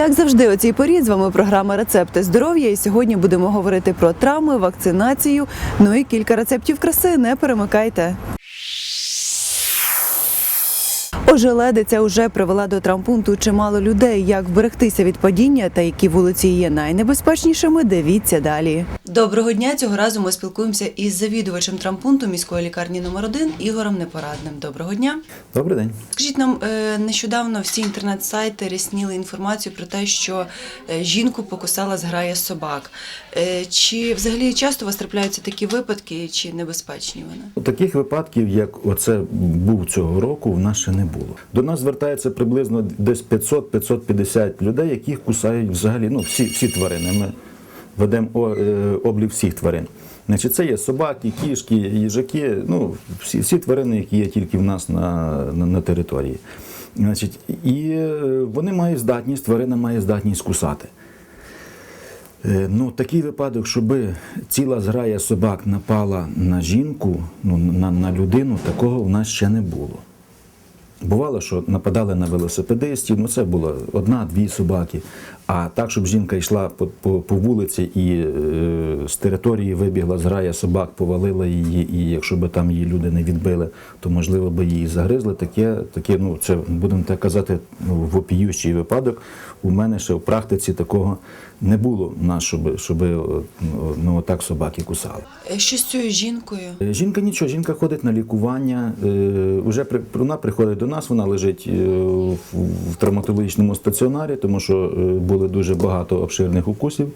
Як завжди, о цій порі з вами програма Рецепти здоров'я. І сьогодні будемо говорити про травми, вакцинацію. Ну і кілька рецептів краси. Не перемикайте. Ожеледиця вже привела до травмпункту чимало людей. Як вберегтися від падіння та які вулиці є найнебезпечнішими, дивіться далі. Доброго дня. Цього разу ми спілкуємося із завідувачем травмпункту міської лікарні номер 1 Ігорем Непорадним. Доброго дня. Добрий день. Скажіть нам, е, нещодавно всі інтернет-сайти рясніли інформацію про те, що е, жінку покусала зграя собак. Е, Чи взагалі часто у вас трапляються такі випадки, чи небезпечні вони? Таких випадків, як оце був цього року, в нас ще не було. До нас звертається приблизно десь 500-550 людей, яких кусають взагалі ну, всі, всі тварини. Ми ведемо е, облік всіх тварин. Значить, це є собаки, кішки, їжаки, ну, всі, всі тварини, які є тільки в нас на, на, на території. Значить, і е, вони мають здатність, тварина має здатність кусати. Е, Ну, такий випадок, щоб ціла зграя собак напала на жінку, ну, на, на людину, такого в нас ще не було. Бувало, що нападали на велосипедистів, ну це було одна-дві собаки. А так, щоб жінка йшла по, по, по вулиці і е, з території вибігла зграя собак, повалила її, і якщо б там її люди не відбили, то можливо би її загризли. Таке, таке ну це будемо так казати, ну, вопіющий випадок. У мене ще в практиці такого не було в нас, щоб, щоб ну, отак собаки кусали. Е, Що з цією жінкою? Е, Жінка нічого, жінка ходить на лікування. е, Уже при, вона приходить до нас, вона лежить е, в, в травматологічному стаціонарі, тому що е, були дуже багато обширних укусів.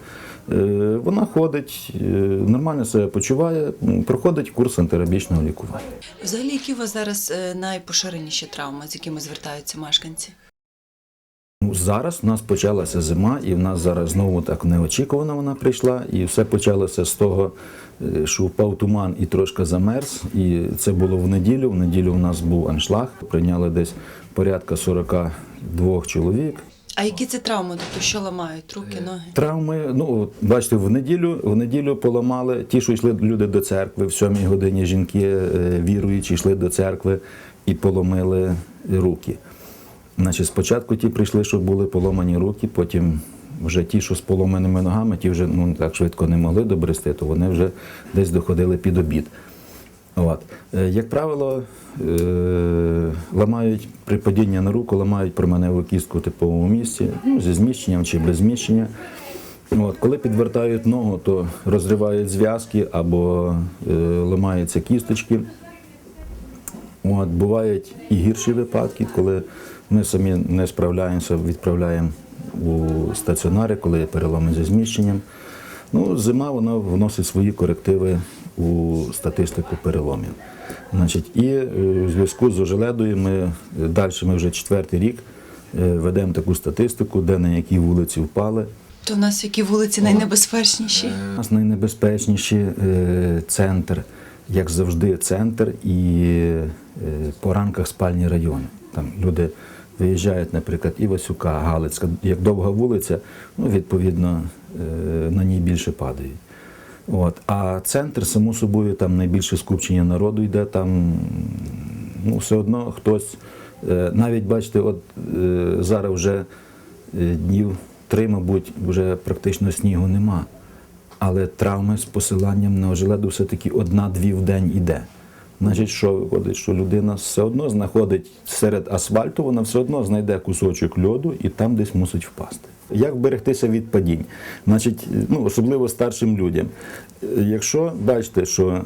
Е, Вона ходить, е, нормально себе почуває, проходить курс антирабічного лікування. Взагалі, які у вас зараз е, найпоширеніші травми, з якими звертаються мешканці? Ну, Зараз у нас почалася зима, і в нас зараз знову так неочікувано вона прийшла. І все почалося з того, що впав туман і трошки замерз. І це було в неділю. В неділю у нас був аншлаг. Прийняли десь порядка 42 чоловік. А які це травми? Тобто що ламають? Руки, ноги? Травми, ну бачите, в неділю, в неділю поламали ті, що йшли люди до церкви. В сьомій годині жінки е, віруючі йшли до церкви і поломили руки. Значить, спочатку ті прийшли, що були поломані руки, потім вже ті, що з поломаними ногами, ті вже ну, так швидко не могли добрести, то вони вже десь доходили під обід. От. Е, Як правило, е, ламають при падінні на руку, ламають променеву кістку в типовому місці, ну, зі зміщенням чи без зміщення. От. Коли підвертають ногу, то розривають зв'язки або е, ламаються кісточки. От, бувають і гірші випадки, коли ми самі не справляємося, відправляємо у стаціонари, коли є переломи зі зміщенням. Ну, зима вона вносить свої корективи у статистику переломів. Значить, і е, в зв'язку з ожеледою ми далі ми вже четвертий рік е, ведемо таку статистику, де на якій вулиці впали. То в нас які вулиці найнебезпечніші? У нас найнебезпечніший е, центр, як завжди, центр і е, по ранках спальні райони. Там люди виїжджають, наприклад, Івасюка, Галицька, як довга вулиця, ну, відповідно, е, на ній більше падають. От. А центр, само собою, там найбільше скупчення народу йде, там ну, все одно хтось, е, навіть бачите, от е, зараз вже е, днів три, мабуть, вже практично снігу нема. Але травми з посиланням на ожеледу все-таки одна-дві в день іде. Значить, що виходить, що людина все одно знаходить серед асфальту, вона все одно знайде кусочок льоду і там десь мусить впасти. Як вберегтися від падінь? Значить, ну, особливо старшим людям. Якщо бачите, що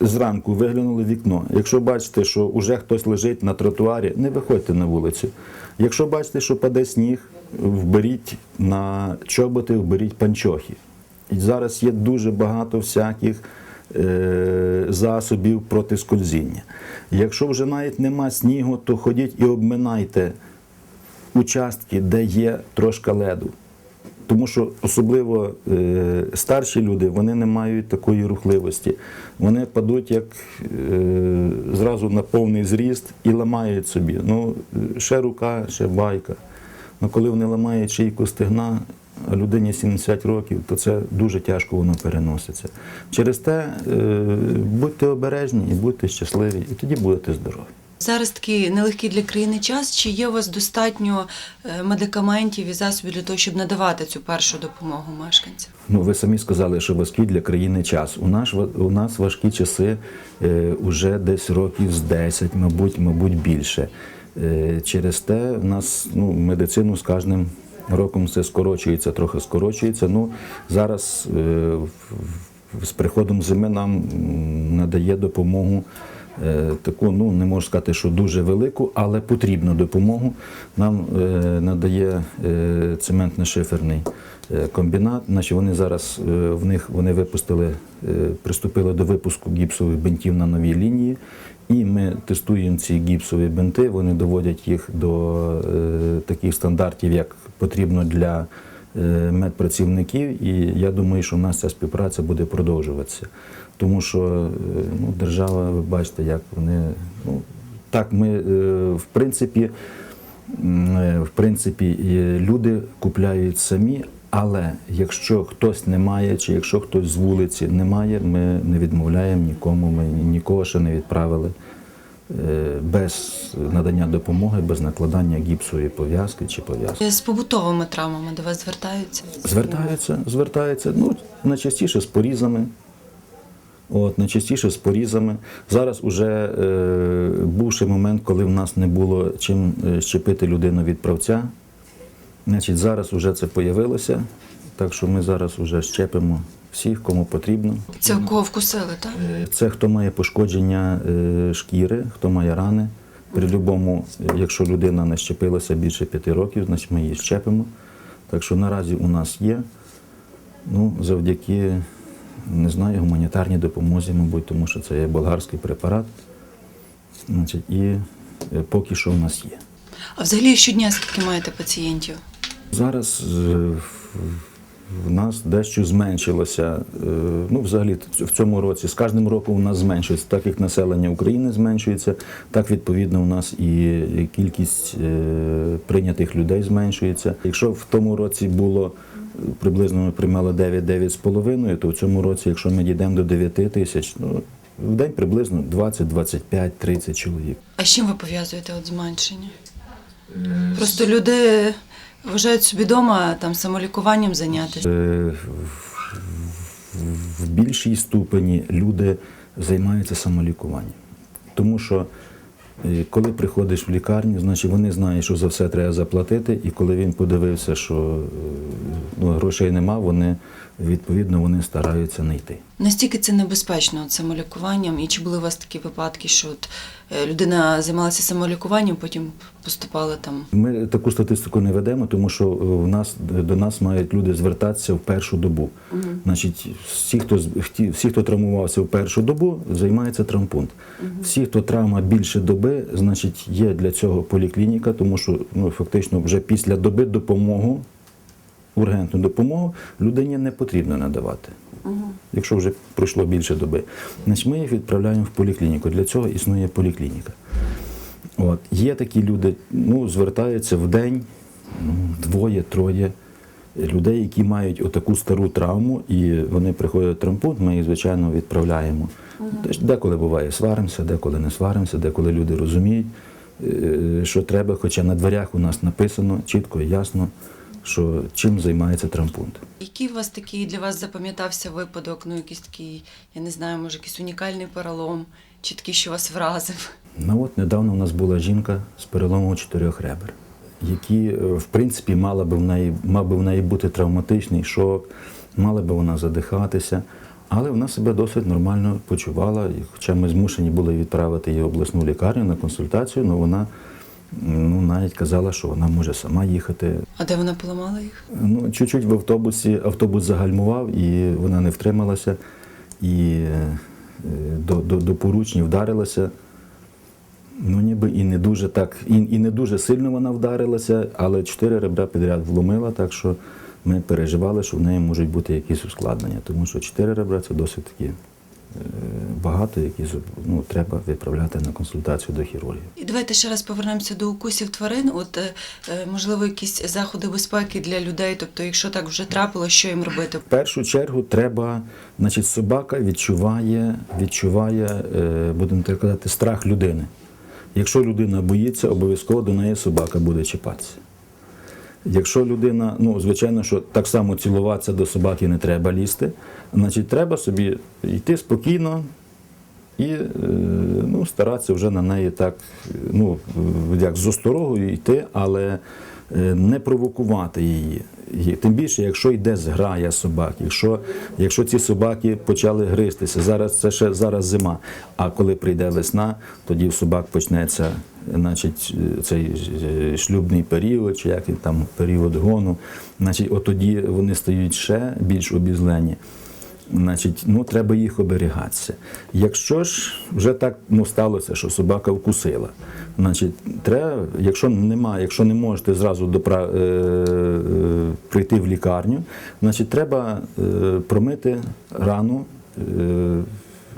зранку виглянули вікно, якщо бачите, що вже хтось лежить на тротуарі, не виходьте на вулицю. Якщо бачите, що паде сніг, вберіть на чоботи, вберіть панчохи. І зараз є дуже багато всяких засобів проти скользіння. Якщо вже навіть нема снігу, то ходіть і обминайте участки, де є трошка леду. Тому що особливо е, старші люди вони не мають такої рухливості. Вони падуть як е, зразу на повний зріст і ламають собі. Ну, е, ще рука, ще байка. Ну, коли вони ламають шийку стегна, людині 70 років, то це дуже тяжко воно переноситься. Через те е, будьте обережні і будьте щасливі, і тоді будете здорові. Зараз такий нелегкий для країни час. Чи є у вас достатньо е, медикаментів і засобів для того, щоб надавати цю першу допомогу мешканцям? Ну, ви самі сказали, що важкий для країни час. У нас, у нас важкі часи е, уже десь років з 10, мабуть, мабуть, більше. Е, через те в нас ну, медицину з кожним роком все скорочується, трохи скорочується. Ну, зараз е, з приходом зими нам надає допомогу. Е, Таку, ну не можу сказати, що дуже велику, але потрібну допомогу нам е, надає е, цементно-шиферний комбінат. Значить, вони зараз в них вони випустили, приступили до випуску гіпсових бинтів на новій лінії. І ми тестуємо ці гіпсові бинти. Вони доводять їх до таких стандартів, як потрібно для медпрацівників. І я думаю, що в нас ця співпраця буде продовжуватися. Тому що е, ну, держава, ви бачите, як вони ну, так, ми е, в принципі. Е, В принципі, люди купляють самі, але якщо хтось не має, чи якщо хтось з вулиці не має, ми не відмовляємо нікому, ми нікого ще не відправили е, без надання допомоги, без накладання гіпсової пов'язки чи пов'язки. Е, З побутовими травмами до вас звертаються? Звертаються, звертаються, ну, найчастіше з порізами. От, найчастіше з порізами. Зараз уже е, бувший момент, коли в нас не було чим е, щепити людину від правця. Значить, зараз вже це появилося, так що ми зараз вже щепимо всіх, кому потрібно. Це кого вкусили, так? Е, Це хто має пошкодження е, шкіри, хто має рани. При будь-якому, якщо людина не щепилася більше п'яти років, значить ми її щепимо. Так що наразі у нас є. Ну, завдяки, не знаю, гуманітарній допомозі, мабуть, тому що це є болгарський препарат. Значить, і е, поки що у нас є. А взагалі щодня скільки маєте пацієнтів? Зараз е, в- нас дещо зменшилося. е, Ну, взагалі, в цьому році з кожним роком у нас зменшується, так як населення України зменшується, так відповідно у нас і кількість е, прийнятих людей зменшується. Якщо в тому році було е, приблизно ми приймали 9-9,5, то в цьому році, якщо ми дійдемо до 9 тисяч, ну, в день приблизно 20, 25, 30 чоловік. А з чим ви пов'язуєте от зменшення? Просто люди вважають собі вдома там самолікуванням зайнятися. Е, в більшій ступені люди займаються самолікуванням. Тому що е, коли приходиш в лікарню, значить вони знають, що за все треба заплатити, і коли він подивився, що е, ну, грошей нема, вони відповідно вони стараються не йти. Настільки це небезпечно самолікуванням, і чи були у вас такі випадки, що от, е, людина займалася самолікуванням, потім поступала там Ми таку статистику не ведемо, тому що е, в нас до нас мають люди звертатися в першу добу. Значить, всі, хто всі, хто травмувався в першу добу, займається травмпункт. Всі, хто травма більше доби, значить, є для цього поліклініка, тому що ну фактично вже після доби допомогу, ургентну допомогу людині не потрібно надавати. Якщо вже пройшло більше доби, значить ми їх відправляємо в поліклініку. Для цього існує поліклініка. От. Є такі люди, ну, звертаються в день ну, двоє-троє людей, які мають отаку стару травму, і вони приходять в травмпункт, ми їх, звичайно, відправляємо. Тож Деколи буває, сваримося, деколи не сваримося, деколи люди розуміють, е, що треба, хоча на дверях у нас написано чітко і ясно, що чим займається травмпункт. Який у вас такий для вас запам'ятався випадок? Ну, якийсь такий, я не знаю, може, якийсь унікальний перелом, чи такий, що вас вразив? Ну от недавно у нас була жінка з переломом чотирьох ребер, які, е, в принципі, мала би в неї, мав би в неї бути травматичний шок, мала би вона задихатися, але вона себе досить нормально почувала. І хоча ми змушені були відправити її в обласну лікарню на консультацію, але вона ну, навіть казала, що вона може сама їхати. А де вона поламала їх? Ну, чуть-чуть в автобусі автобус загальмував, і вона не втрималася, і е, до, до, до поручні вдарилася. Ну, ніби і не дуже так, і, і не дуже сильно вона вдарилася, але чотири ребра підряд вломила, так що ми переживали, що в неї можуть бути якісь ускладнення, тому що чотири ребра це досить таки е, багато, які ну, треба відправляти на консультацію до хірургів. І давайте ще раз повернемося до укусів тварин. От, е, е, можливо, якісь заходи безпеки для людей. Тобто, якщо так вже трапило, що їм робити? В першу чергу треба, значить, собака відчуває, відчуває, е, будемо так казати, страх людини. Якщо людина боїться, обов'язково до неї собака буде чіпатися. Якщо людина, ну звичайно, що так само цілуватися до собаки не треба лізти, значить треба собі йти спокійно і е, ну, старатися вже на неї так, ну, як з осторогою йти, але е, не провокувати її. Тим більше, якщо йде зграя собак, якщо, якщо ці собаки почали гристися, зараз це ще зараз зима. А коли прийде весна, тоді в собак почнеться значить, цей е, шлюбний період, чи як там період гону. Значить, от тоді вони стають ще більш обізлені. Значить, ну треба їх оберігатися. Якщо ж вже так ну, сталося, що собака вкусила, значить, треба, якщо немає, якщо не можете зразу допра, е, е, прийти в лікарню, значить треба е, промити рану. Е,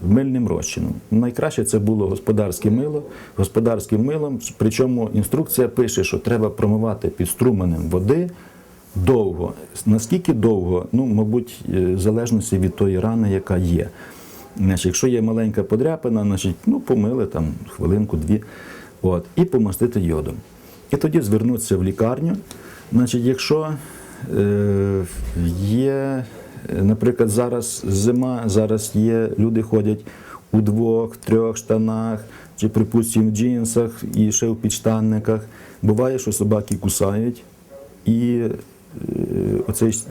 Мильним розчином. Найкраще це було господарське мило, господарським милом, причому інструкція пише, що треба промивати під струменем води довго. Наскільки довго? Ну, мабуть, е, в залежності від тої рани, яка є. Значить, якщо є маленька подряпина, значить, ну, помили там хвилинку-дві, от, і помастити йодом. І тоді звернутися в лікарню. Значить, якщо е, є, наприклад, зараз зима, зараз є, люди ходять у двох, трьох штанах, чи, припустимо, в джинсах і ще в підштанниках. Буває, що собаки кусають, і е, оцей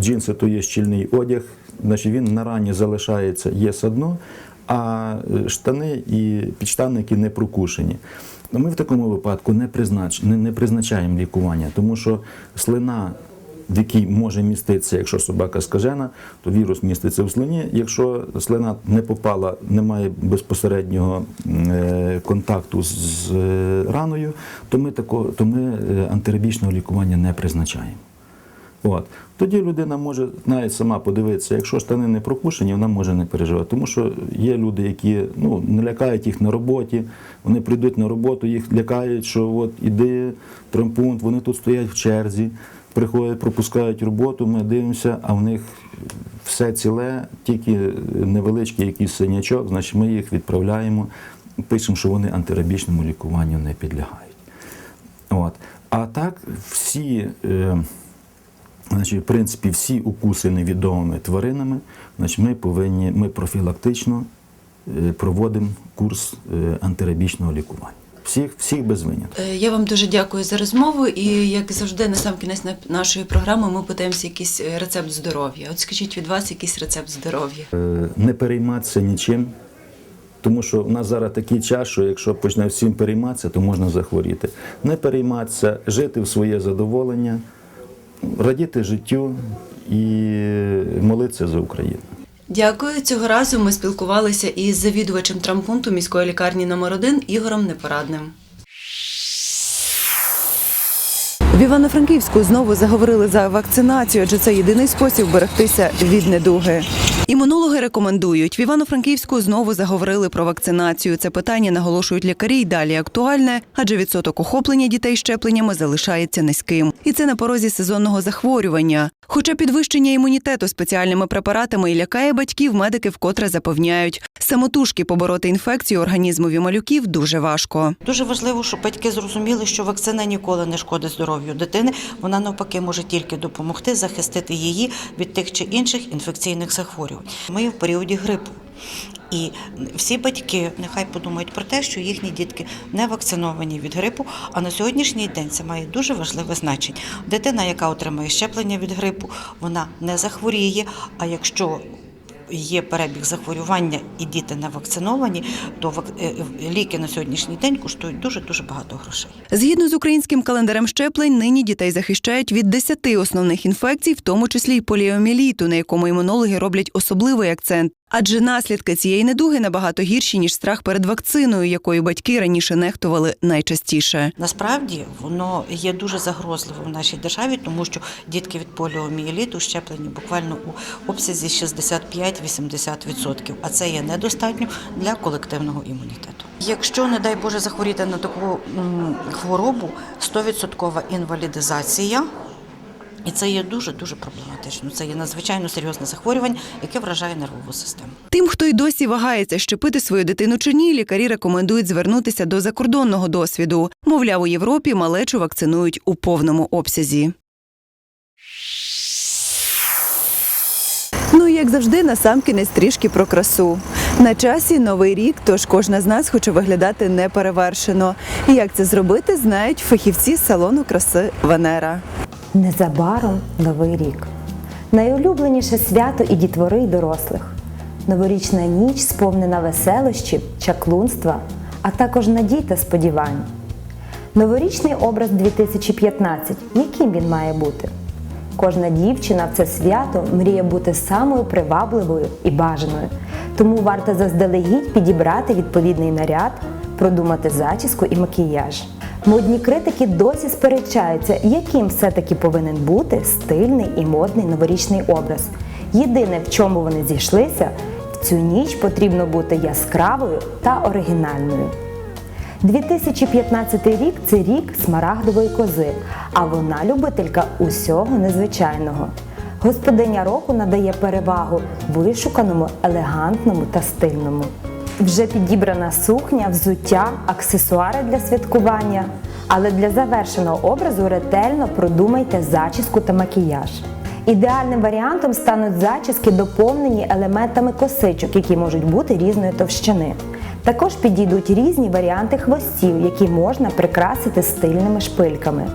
джинси то є щільний одяг, значить він на рані залишається є садно, а е, штани і підштанники не прокушені. Ну, Ми в такому випадку не, признач, не, не призначаємо лікування, тому що слина, в якій може міститися, якщо собака скажена, то вірус міститься в слині. Якщо слина не попала, немає безпосереднього е, контакту з, е, раною, то ми, тако, то ми е, антирабічного лікування не призначаємо. От. Тоді людина може навіть сама подивитися, якщо штани не прокушені, вона може не переживати. Тому що є люди, які ну, не лякають їх на роботі, вони прийдуть на роботу, їх лякають, що от іди, трампунт, вони тут стоять в черзі, приходять, пропускають роботу, ми дивимося, а в них все ціле, тільки невеличкий якийсь синячок, значить ми їх відправляємо, пишемо, що вони антирабічному лікуванню не підлягають. От. А так всі. Е, Значить, в принципі, всі укуси невідомими тваринами, значить, ми повинні, ми профілактично е, проводимо курс е, антирабічного лікування. Всіх, всіх без винятку. Е, Я вам дуже дякую за розмову. І як завжди, на сам кінець на- нашої програми ми питаємося якийсь е, рецепт здоров'я. От скажіть від вас якийсь рецепт здоров'я. Е, Не перейматися нічим, тому що в нас зараз такий час, що якщо почне всім перейматися, то можна захворіти. Не перейматися, жити в своє задоволення, радіти життю і молитися за Україну. Дякую. Цього разу ми спілкувалися із завідувачем трампунту міської лікарні номер 1 Ігорем Непорадним. В Івано-Франківську знову заговорили за вакцинацію, адже це єдиний спосіб берегтися від недуги. Імунологи рекомендують в Івано-Франківську знову заговорили про вакцинацію. Це питання наголошують лікарі й далі актуальне, адже відсоток охоплення дітей щепленнями залишається низьким. І це на порозі сезонного захворювання. Хоча підвищення імунітету спеціальними препаратами і лякає батьків, медики вкотре запевняють, самотужки побороти інфекцію організмові малюків дуже важко. Дуже важливо, щоб батьки зрозуміли, що вакцина ніколи не шкодить здоров'ю дитини. Вона навпаки може тільки допомогти захистити її від тих чи інших інфекційних захворювань. Ми в періоді грипу. І всі батьки нехай подумають про те, що їхні дітки не вакциновані від грипу. А на сьогоднішній день це має дуже важливе значення. Дитина, яка отримає щеплення від грипу, вона не захворіє. А якщо є перебіг захворювання і діти не вакциновані, то е, е, ліки на сьогоднішній день коштують дуже дуже багато грошей. Згідно з українським календарем щеплень, нині дітей захищають від 10 основних інфекцій, в тому числі й поліоміеліту, на якому імунологи роблять особливий акцент. Адже наслідки цієї недуги набагато гірші ніж страх перед вакциною, якою батьки раніше нехтували найчастіше. Насправді воно є дуже загрозливим в нашій державі, тому що дітки від поліомієліту щеплені буквально у обсязі 65-80%, а це є недостатньо для колективного імунітету. Якщо, не дай Боже, захворіти на таку хворобу, 100% інвалідизація. І це є дуже дуже проблематично. Це є надзвичайно серйозне захворювання, яке вражає нервову систему. Тим, хто й досі вагається щепити свою дитину чи ні, лікарі рекомендують звернутися до закордонного досвіду. Мовляв, у Європі малечу вакцинують у повному обсязі. Ну і як завжди, насамкінець трішки про красу. На часі новий рік, тож кожна з нас хоче виглядати неперевершено. І як це зробити, знають фахівці з салону краси Венера. Незабаром Новий рік. Найулюбленіше свято і дітвори, і дорослих. Новорічна ніч сповнена веселощів, чаклунства, а також надій та сподівань. Новорічний образ 2015. Яким він має бути? Кожна дівчина в це свято мріє бути самою привабливою і бажаною, тому варто заздалегідь підібрати відповідний наряд, продумати зачіску і макіяж. Модні критики досі сперечаються, яким все-таки повинен бути стильний і модний новорічний образ. Єдине, в чому вони зійшлися, в цю ніч потрібно бути яскравою та оригінальною. 2015 рік це рік смарагдової кози, а вона любителька усього незвичайного. Господиня року надає перевагу вишуканому, елегантному та стильному. Вже підібрана сукня, взуття, аксесуари для святкування. Але для завершеного образу ретельно продумайте зачіску та макіяж. Ідеальним варіантом стануть зачіски, доповнені елементами косичок, які можуть бути різної товщини. Також підійдуть різні варіанти хвостів, які можна прикрасити стильними шпильками.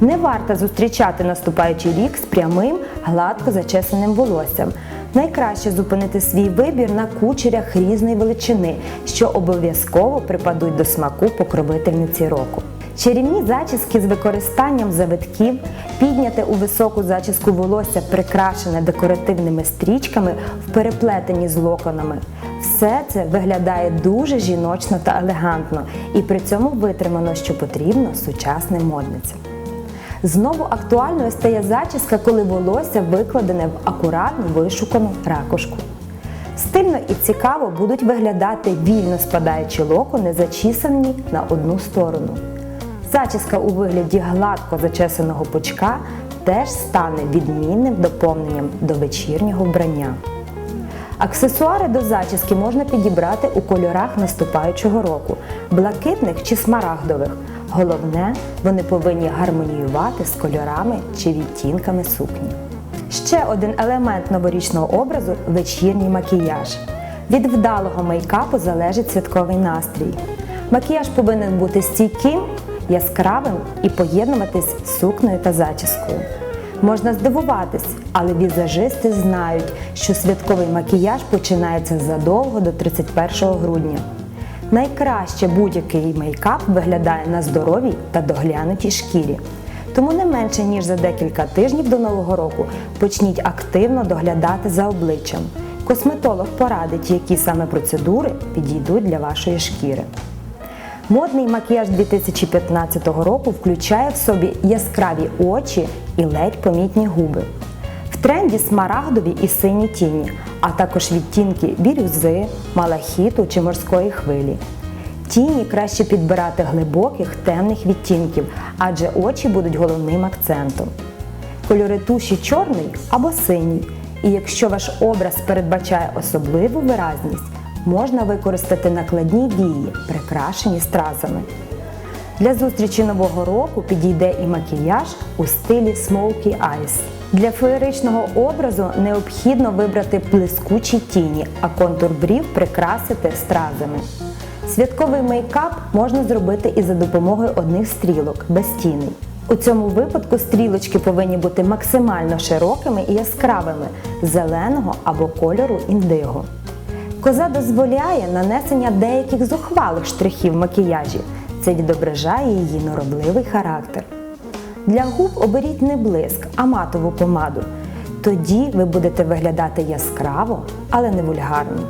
Не варто зустрічати наступаючий рік з прямим, гладко зачесаним волоссям. Найкраще зупинити свій вибір на кучерях різної величини, що обов'язково припадуть до смаку покровительниці року. Чарівні зачіски з використанням завитків, підняте у високу зачіску волосся, прикрашене декоративними стрічками в переплетенні з локонами. Все це виглядає дуже жіночно та елегантно і при цьому витримано, що потрібно сучасним модницям. Знову актуальною стає зачіска, коли волосся викладене в акуратну вишукану ракушку. Стильно і цікаво будуть виглядати вільно спадаючі локони, зачісані на одну сторону. Зачіска у вигляді гладко зачесаного пучка теж стане відмінним доповненням до вечірнього вбрання. Аксесуари до зачіски можна підібрати у кольорах наступаючого року блакитних чи смарагдових. Головне, вони повинні гармоніювати з кольорами чи відтінками сукні. Ще один елемент новорічного образу вечірній макіяж. Від вдалого мейкапу залежить святковий настрій. Макіяж повинен бути стійким, яскравим і поєднуватись з сукнею та зачіскою. Можна здивуватись, але візажисти знають, що святковий макіяж починається задовго до 31 грудня. Найкраще будь-який мейкап виглядає на здоровій та доглянутій шкірі. Тому не менше ніж за декілька тижнів до нового року почніть активно доглядати за обличчям. Косметолог порадить, які саме процедури підійдуть для вашої шкіри. Модний макіяж 2015 року включає в собі яскраві очі і ледь помітні губи. В тренді смарагдові і сині тіні, а також відтінки бірюзи, малахіту чи морської хвилі. Тіні краще підбирати глибоких темних відтінків, адже очі будуть головним акцентом. Кольори туші чорний або синій. І якщо ваш образ передбачає особливу виразність, можна використати накладні вії, прикрашені стразами. Для зустрічі нового року підійде і макіяж у стилі Smoky Eyes. Для феєричного образу необхідно вибрати блискучі тіні, а контур брів прикрасити стразами. Святковий мейкап можна зробити і за допомогою одних стрілок без тіней. У цьому випадку стрілочки повинні бути максимально широкими і яскравими зеленого або кольору індиго. Коза дозволяє нанесення деяких зухвалих штрихів макіяжі. Це відображає її норобливий характер. Для губ оберіть не блиск, а матову помаду. Тоді ви будете виглядати яскраво, але не вульгарно.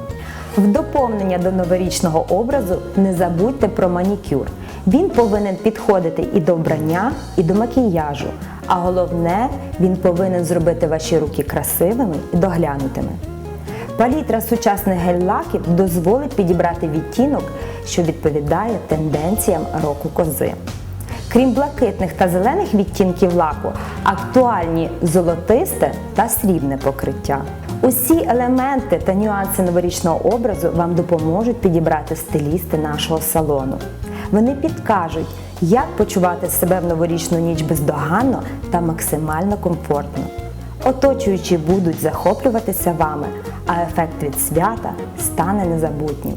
В доповнення до новорічного образу не забудьте про манікюр. Він повинен підходити і до вбрання, і до макіяжу. А головне, він повинен зробити ваші руки красивими і доглянутими. Палітра сучасних гель-лаків дозволить підібрати відтінок, що відповідає тенденціям року кози. Крім блакитних та зелених відтінків лаку, актуальні золотисте та срібне покриття. Усі елементи та нюанси новорічного образу вам допоможуть підібрати стилісти нашого салону. Вони підкажуть, як почувати себе в новорічну ніч бездоганно та максимально комфортно. Оточуючі будуть захоплюватися вами, а ефект від свята стане незабутнім.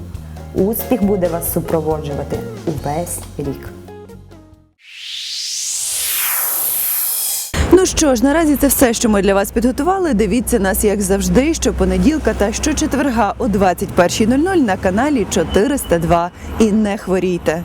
Успіх буде вас супроводжувати увесь рік. Ну що ж, наразі це все, що ми для вас підготували. Дивіться нас, як завжди, щопонеділка та щочетверга о 21.00 на каналі 402. І не хворійте.